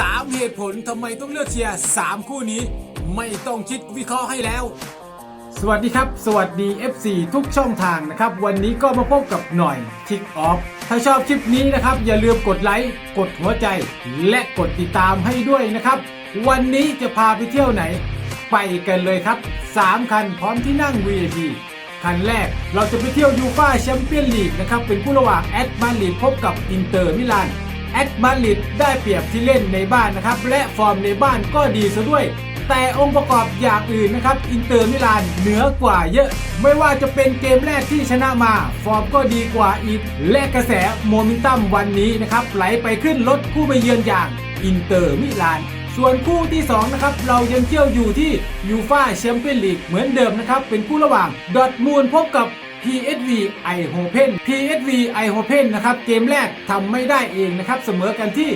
3 เหตุผลทำไมต้องเลือกเชียร์ 3 คู่นี้ ไม่ต้องคิดวิเคราะห์ให้แล้ว สวัสดีครับ สวัสดี FC ทุกช่องทางนะครับ วันนี้ก็มาพบกับหน่อยทิกออฟถ้าชอบคลิปนี้นะครับ อย่าลืมกดไลค์ กดหัวใจ และกดติดตามให้ด้วยนะครับ วันนี้จะพาไปเที่ยวไหน ไปกันเลยครับ 3 คันพร้อมที่นั่ง VIP คันแรกเราจะไปเที่ยวยูฟ่าแชมเปี้ยนลีกนะครับ เป็นคู่ระหว่างแอตมาดริดพบกับอินเตอร์มิลาน แอตมาดริดได้เปรียบที่เล่นในบ้านนะครับ และฟอร์มในบ้านก็ดีซะด้วย แต่องค์ประกอบอย่างอื่นนะครับ อินเตอร์มิลานเหนือกว่าเยอะ ไม่ว่าจะเป็นเกมแรกที่ชนะมา ฟอร์มก็ดีกว่าอีก และกระแสโมเมนตัมวันนี้นะครับไหลไปขึ้นรถคู่ไปเยือนอย่างอินเตอร์มิลานส่วนคู่ที่2นะครับเรายังเที่ยวอยู่ที่ยูฟาแชมเปี้ยนลีกเหมือนเดิมนะครับเป็นคู่ระหว่างดอ t มูลพบกับ PSV i h o p e n PSV i h o p e n นะครับ เกมแรกทำไม่ได้เองนะครับ เสมอกันที่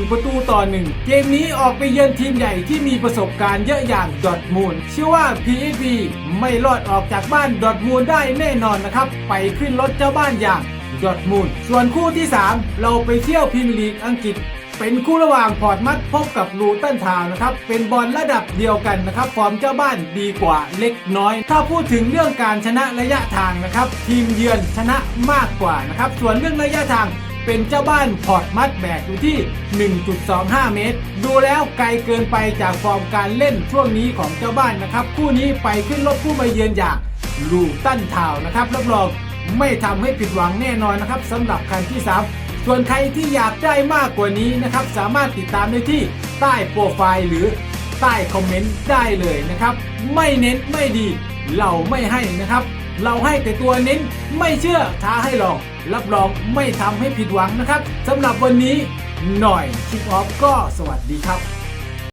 1 ประตูต่อ 1 เกมนี้ออกไปเยือนทีมใหญ่ที่มีประสบการณ์เยอะอย่างดอ t มูลเชื่อว่า PSV ไม่รอดออกจากบ้านดอ t มูลได้แน่นอนนะครับ ไปขึ้นรถเจ้าบ้านอย่างดอทมูลส่วนคู่ที่ 3 เราไปเที่ยวพรีเมียร์ลีกอังกฤษ เป็นคู่ระหว่างพอร์ตมัดพบกับลูตันทาวนะครับ เป็นบอลระดับเดียวกันนะครับ ฟอร์มเจ้าบ้านดีกว่าเล็กน้อย ถ้าพูดถึงเรื่องการชนะระยะทางนะครับ ทีมเยือนชนะมากกว่านะครับ ส่วนเรื่องระยะทางเป็นเจ้าบ้านพอร์ตมัดแบกอยู่ที่ 1.25 เมตร ดูแล้วไกลเกินไปจากฟอร์มการเล่นช่วงนี้ของเจ้าบ้านนะครับ คู่นี้ไปขึ้นรถผู้มาเยือนอย่างลูตันทาวนะครับรับรองไม่ทำให้ผิดหวังแน่นอนนะครับสำหรับคันที่3 ส่วนใครที่อยากได้มากกว่านี้นะครับ สามารถติดตามได้ที่ใต้โปรไฟล์หรือใต้คอมเมนต์ได้เลยนะครับ ไม่เน้นไม่ดี เราไม่ให้นะครับ เราให้แต่ตัวเน้นไม่เชื่อท้าให้ลอง รับรองไม่ทำให้ผิดหวังนะครับสำหรับวันนี้หน่อยชิปออฟก็สวัสดีครับ